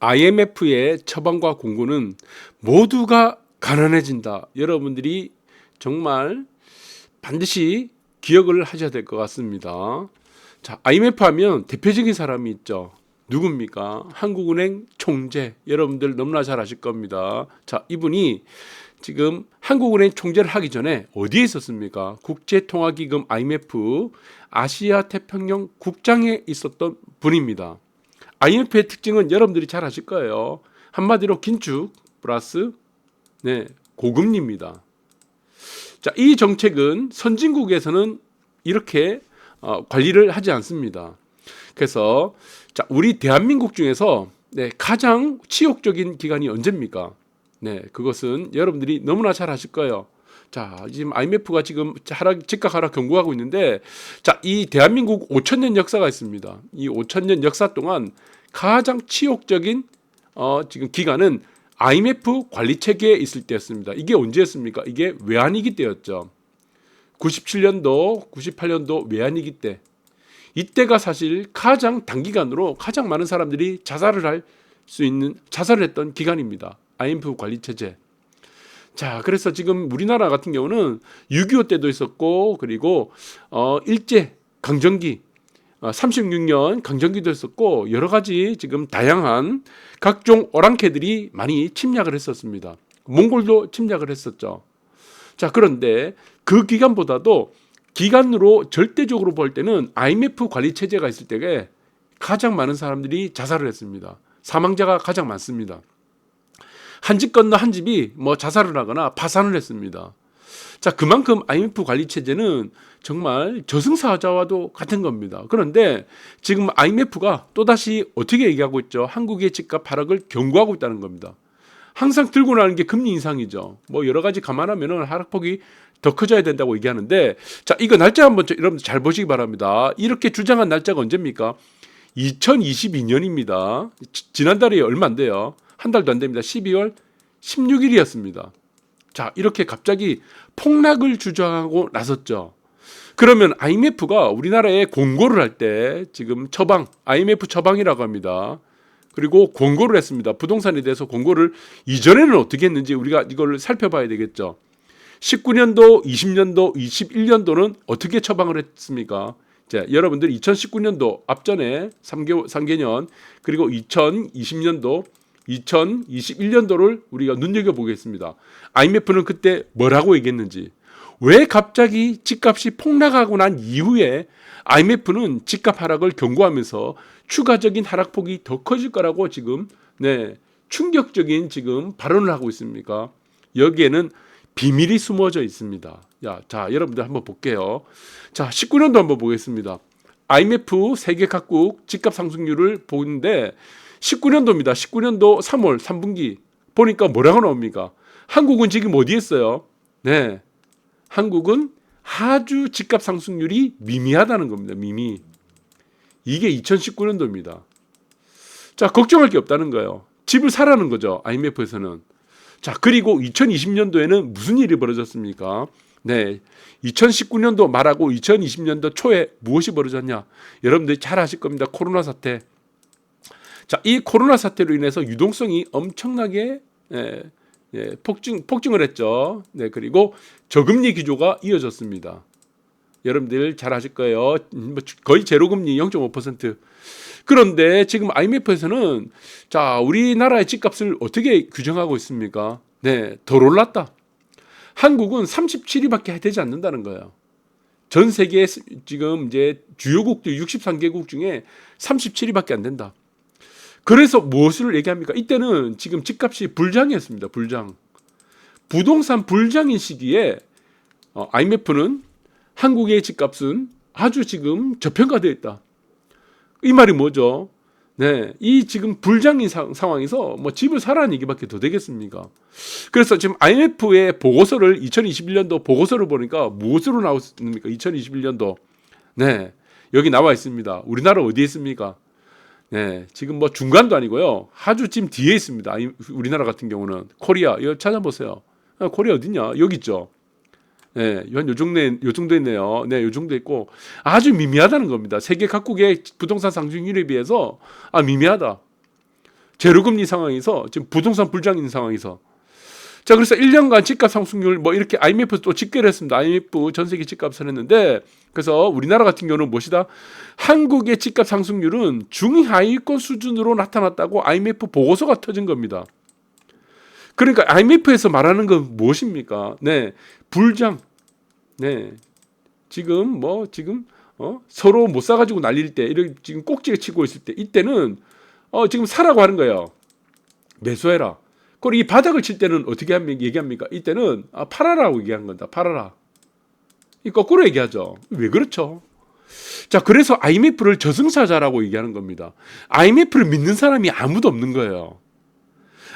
IMF의 처방과 공고는 모두가 가난해진다. 여러분들이 정말 반드시 기억을 하셔야 될 것 같습니다. 자, IMF 하면 대표적인 사람이 있죠. 누굽니까? 한국은행 총재. 여러분들 너무나 잘 아실 겁니다. 자, 이분이 지금 한국은행 총재를 하기 전에 어디에 있었습니까? 국제통화기금 IMF 아시아 태평양 국장에 있었던 분입니다. IMF의 특징은 여러분들이 잘 아실 거예요. 한마디로 긴축 플러스 네, 고금리입니다. 자, 이 정책은 선진국에서는 이렇게 어, 관리를 하지 않습니다. 그래서 자, 우리 대한민국 중에서 네, 가장 치욕적인 기간이 언제입니까? 네, 그것은 여러분들이 너무나 잘 아실 거예요. 자, 지금 IMF가 지금 하락, 집값하락 경고하고 있는데, 자, 이 대한민국 5천 년 역사가 있습니다. 이 5천 년 역사 동안 가장 치욕적인 어, 지금 기간은 IMF 관리 체계에 있을 때였습니다. 이게 언제였습니까? 이게 외환위기 때였죠. 97년도, 98년도 외환위기 때. 이때가 사실 가장 단기간으로 가장 많은 사람들이 자살을 할 수 있는 자살을 했던 기간입니다. IMF 관리 체제. 자, 그래서 지금 우리나라 같은 경우는 6.25 때도 있었고 그리고 어 일제 강점기 어, 36년 강점기도 있었고 여러 가지 지금 다양한 각종 오랑캐들이 많이 침략을 했었습니다. 몽골도 침략을 했었죠. 자, 그런데 그 기간보다도 기간으로 절대적으로 볼 때는 IMF 관리 체제가 있을 때에 가장 많은 사람들이 자살을 했습니다. 사망자가 가장 많습니다. 한 집 건너 한 집이 뭐 자살을 하거나 파산을 했습니다. 자, 그만큼 IMF 관리 체제는 정말 저승사자와도 같은 겁니다. 그런데 지금 IMF가 또다시 어떻게 얘기하고 있죠? 한국의 집값 하락을 경고하고 있다는 겁니다. 항상 들고 나는 게 금리 인상이죠. 뭐 여러 가지 감안하면은 하락폭이 더 커져야 된다고 얘기하는데 자, 이거 날짜 한번 여러분들 잘 보시기 바랍니다. 이렇게 주장한 날짜가 언제입니까? 2022년입니다. 지난달이 얼마 안 돼요. 한 달도 안 됩니다. 12월 16일이었습니다. 자, 이렇게 갑자기 폭락을 주장하고 나섰죠. 그러면 IMF가 우리나라에 공고를 할 때 지금 처방, IMF 처방이라고 합니다. 그리고 공고를 했습니다. 부동산에 대해서 공고를 이전에는 어떻게 했는지 우리가 이걸 살펴봐야 되겠죠. 19년도, 20년도, 21년도는 어떻게 처방을 했습니까? 자, 여러분들 2019년도 앞전에 3개, 3개년 그리고 2020년도 2021년도를 우리가 눈여겨보겠습니다. IMF는 그때 뭐라고 얘기했는지, 왜 갑자기 집값이 폭락하고 난 이후에 IMF는 집값 하락을 경고하면서 추가적인 하락폭이 더 커질 거라고 지금 네 충격적인 지금 발언을 하고 있습니까? 여기에는 비밀이 숨어져 있습니다. 야, 자, 여러분들 한번 볼게요. 자, 19년도 한번 보겠습니다. IMF 세계 각국 집값 상승률을 보는데 19년도입니다. 19년도 3월 3분기 보니까 뭐라고 나옵니까? 한국은 지금 어디에 있어요? 네. 한국은 아주 집값 상승률이 미미하다는 겁니다. 미미. 이게 2019년도입니다. 자, 걱정할 게 없다는 거예요. 집을 사라는 거죠. IMF에서는. 자, 그리고 2020년도에는 무슨 일이 벌어졌습니까? 네. 2019년도 말하고 2020년도 초에 무엇이 벌어졌냐? 여러분들이 잘 아실 겁니다. 코로나 사태. 자, 이 코로나 사태로 인해서 유동성이 엄청나게 예, 예, 폭증 폭증을 했죠. 네, 그리고 저금리 기조가 이어졌습니다. 여러분들 잘 아실 거예요. 뭐 거의 제로금리 0.5%. 그런데 지금 IMF에서는 자, 우리나라의 집값을 어떻게 규정하고 있습니까? 네, 덜 올랐다. 한국은 37위밖에 되지 않는다는 거예요. 전 세계 지금 이제 주요국들 63개국 중에 37위밖에 안 된다. 그래서 무엇을 얘기합니까? 이때는 지금 집값이 불장이었습니다. 불장. 부동산 불장인 시기에 어, IMF는 한국의 집값은 아주 지금 저평가되어 있다. 이 말이 뭐죠? 네, 이 지금 불장인 사, 상황에서 뭐 집을 사라는 얘기밖에 더 되겠습니까? 그래서 지금 IMF의 보고서를 2021년도 보고서를 보니까 무엇으로 나왔습니까? 2021년도 네, 여기 나와 있습니다. 우리나라 어디에 있습니까? 네, 지금 뭐 중간도 아니고요. 아주 지금 뒤에 있습니다. 우리나라 같은 경우는 코리아 이거 찾아보세요. 아, 코리아 어딨냐? 여기 있죠. 네, 요 정도 요 정도 있네요. 네, 요 정도 있고 아주 미미하다는 겁니다. 세계 각국의 부동산 상승률에 비해서 아 미미하다. 제로금리 상황에서 지금 부동산 불장인 상황에서 자 그래서 1년간 집값 상승률 뭐 이렇게 IMF 또 집계를 했습니다. IMF 전 세계 집값을 했는데 그래서 우리나라 같은 경우는 무엇이다? 한국의 집값 상승률은 중하위권 수준으로 나타났다고 IMF 보고서가 터진 겁니다. 그러니까 IMF에서 말하는 건 무엇입니까? 네, 불장. 네, 지금 뭐 지금 어? 서로 못 사가지고 날릴 때 이렇게 지금 꼭지에 치고 있을 때 이때는 어 지금 사라고 하는 거예요. 매수해라. 그리고 이 바닥을 칠 때는 어떻게 합니까? 얘기합니까? 이때는 아, 팔아라고 얘기한 건다. 팔아라. 이 거꾸로 얘기하죠. 왜 그렇죠? 자, 그래서 IMF를 저승사자라고 얘기하는 겁니다. IMF를 믿는 사람이 아무도 없는 거예요.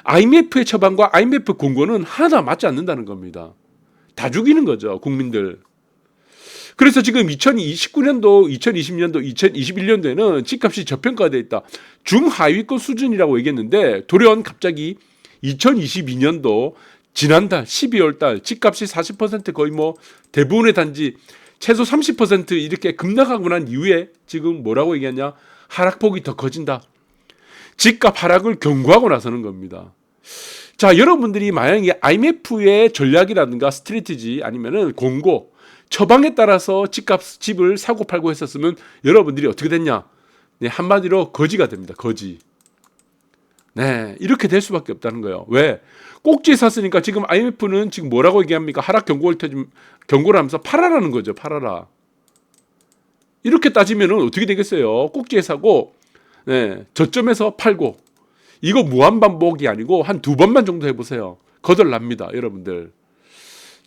IMF의 처방과 IMF 공고는 하나 맞지 않는다는 겁니다. 다 죽이는 거죠, 국민들. 그래서 지금 2029년도, 2020년도, 2021년도에는 집값이 저평가되어 있다. 중하위권 수준이라고 얘기했는데 돌연 갑자기 2022년도 지난달 12월 달 집값이 40% 거의 뭐 대부분의 단지 최소 30% 이렇게 급락하고 난 이후에 지금 뭐라고 얘기하냐? 하락폭이 더 커진다. 집값 하락을 경고하고 나서는 겁니다. 자, 여러분들이 만약에 IMF의 전략이라든가 스트레티지 아니면은 공고, 처방에 따라서 집값 집을 사고 팔고 했었으면 여러분들이 어떻게 됐냐? 네, 한마디로 거지가 됩니다. 거지. 네, 이렇게 될 수밖에 없다는 거예요. 왜? 꼭지에 샀으니까 지금 IMF는 지금 뭐라고 얘기합니까? 하락 경고를 터지 경고를 하면서 팔아라는 거죠. 팔아라. 이렇게 따지면은 어떻게 되겠어요? 꼭지에 사고 네, 저점에서 팔고 이거 무한 반복이 아니고 한 두 번만 정도 해보세요. 거덜납니다, 여러분들.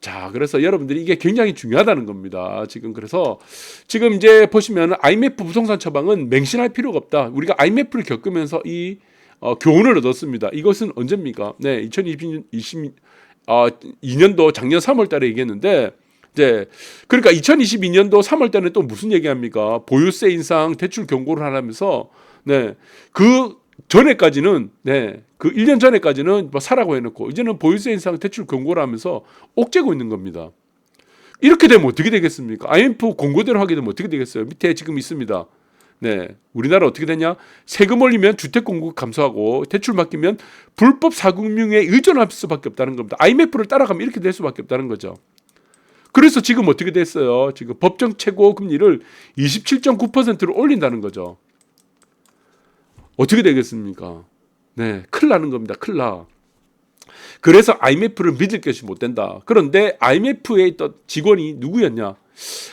자, 그래서 여러분들이 이게 굉장히 중요하다는 겁니다. 지금 그래서 지금 이제 보시면 IMF 부동산 처방은 맹신할 필요가 없다. 우리가 IMF를 겪으면서 이 어, 교훈을 얻었습니다. 이것은 언제입니까? 네, 2020, 20, 어, 2년도 작년 3월 달에 얘기했는데 이제 그러니까 2022년도 3월 달에 또 무슨 얘기합니까? 보유세 인상 대출 경고를 하면서 네. 그 전에까지는 네. 그 1년 전에까지는 뭐 사라고 해 놓고 이제는 보유세 인상 대출 경고를 하면서 옥죄고 있는 겁니다. 이렇게 되면 어떻게 되겠습니까? IMF 공고대로 하게 되면 어떻게 되겠어요? 밑에 지금 있습니다. 네. 우리나라 어떻게 되냐? 세금 올리면 주택 공급 감소하고 대출 맡기면 불법 사금융에 의존할 수밖에 없다는 겁니다. IMF를 따라가면 이렇게 될 수밖에 없다는 거죠. 그래서 지금 어떻게 됐어요? 지금 법정 최고 금리를 27.9%로 올린다는 거죠. 어떻게 되겠습니까? 네, 큰일 나는 겁니다. 큰일 나. 그래서 IMF를 믿을 것이 못 된다. 그런데 IMF에 있던 직원이 누구였냐?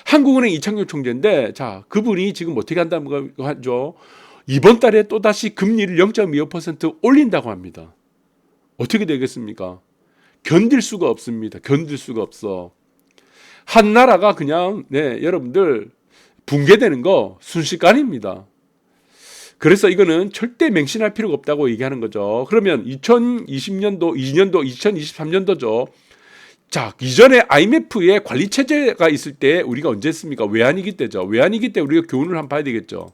한국은행 이창용 총재인데, 자, 그분이 지금 어떻게 한다는 거죠? 이번 달에 또다시 금리를 0.25% 올린다고 합니다. 어떻게 되겠습니까? 견딜 수가 없습니다. 견딜 수가 없어. 한 나라가 그냥, 네, 여러분들, 붕괴되는 거 순식간입니다. 그래서 이거는 절대 맹신할 필요가 없다고 얘기하는 거죠. 그러면 2020년도, 2년도, 2023년도죠. 자, 이전에 IMF의 관리 체제가 있을 때 우리가 언제 했습니까? 외환위기 때죠. 외환위기 때 우리가 교훈을 한번 봐야 되겠죠.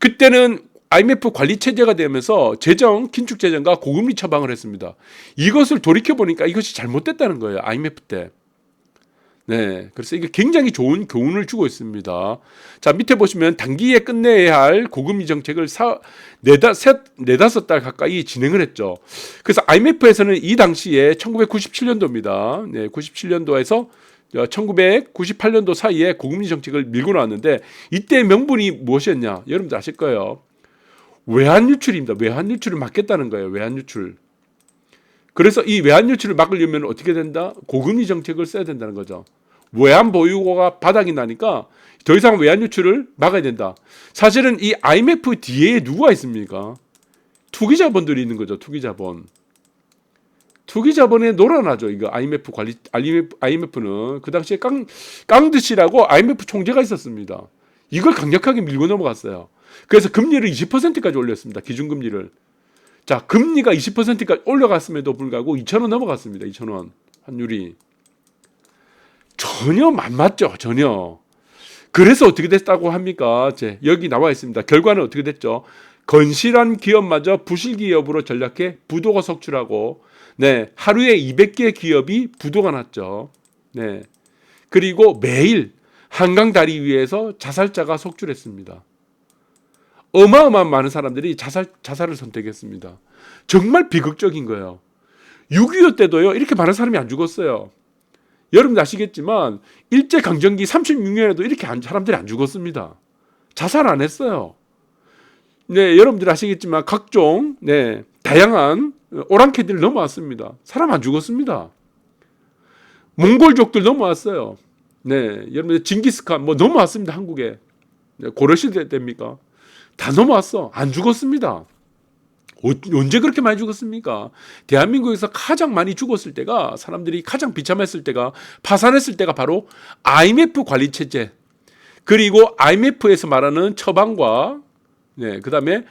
그때는 IMF 관리 체제가 되면서 재정 긴축 재정과 고금리 처방을 했습니다. 이것을 돌이켜 보니까 이것이 잘못됐다는 거예요. IMF 때. 네. 그래서 이게 굉장히 좋은 교훈을 주고 있습니다. 자, 밑에 보시면 단기에 끝내야 할 고금리 정책을 사, 네다, 셋, 네다섯 달 가까이 진행을 했죠. 그래서 IMF에서는 이 당시에 1997년도입니다. 네, 97년도에서 1998년도 사이에 고금리 정책을 밀고 나왔는데 이때 명분이 무엇이었냐? 여러분들 아실 거예요. 외환 유출입니다. 외환 유출을 막겠다는 거예요. 외환 유출. 그래서 이 외환 유출을 막으려면 어떻게 된다? 고금리 정책을 써야 된다는 거죠. 외환 보유고가 바닥이 나니까 더 이상 외환 유출을 막아야 된다. 사실은 이 IMF 뒤에 누가 있습니까? 투기 자본들이 있는 거죠. 투기 자본. 투기 자본에 놀아나죠. 이거 IMF 관리 IMF는 그 당시에 깡 깡드 씨라고 IMF 총재가 있었습니다. 이걸 강력하게 밀고 넘어갔어요. 그래서 금리를 20%까지 올렸습니다. 기준금리를. 자, 금리가 20%까지 올라갔음에도 불구하고 2,000원 넘어갔습니다. 2,000원 환율이. 전혀 안 맞죠. 전혀. 그래서 어떻게 됐다고 합니까? 제 여기 나와 있습니다. 결과는 어떻게 됐죠? 건실한 기업마저 부실 기업으로 전략해 부도가 속출하고 네, 하루에 200개 기업이 부도가 났죠. 네. 그리고 매일 한강 다리 위에서 자살자가 속출했습니다. 어마어마한 많은 사람들이 자살 자살을 선택했습니다. 정말 비극적인 거예요. 6.25 때도요 이렇게 많은 사람이 안 죽었어요. 여러분 아시겠지만 일제 강점기 36년에도 이렇게 안- 사람들이 안 죽었습니다. 자살 안 했어요. 네, 여러분들 아시겠지만 각종 네 다양한 오랑캐들 넘어왔습니다. 사람 안 죽었습니다. 몽골족들 넘어왔어요. 네, 여러분 징기스칸 뭐 넘어왔습니다 한국에 네, 고려시대 때입니까? 다 넘어왔어 안 죽었습니다. 어- 언제 그렇게 많이 죽었습니까? 대한민국에서 가장 많이 죽었을 때가 사람들이 가장 비참했을 때가 파산했을 때가 바로 IMF 관리 체제 그리고 IMF에서 말하는 처방과 네, 그다음에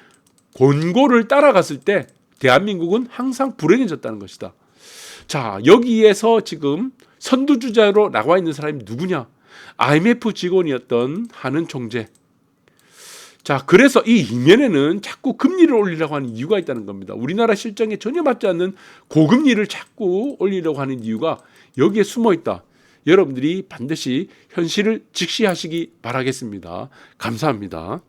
권고를 따라갔을 때 대한민국은 항상 불행해졌다는 것이다. 자, 여기에서 지금 선두주자로 나와 있는 사람이 누구냐? IMF 직원이었던 하는 총재. 자, 그래서 이 이면에는 자꾸 금리를 올리려고 하는 이유가 있다는 겁니다. 우리나라 실정에 전혀 맞지 않는 고금리를 자꾸 올리려고 하는 이유가 여기에 숨어 있다. 여러분들이 반드시 현실을 직시하시기 바라겠습니다. 감사합니다.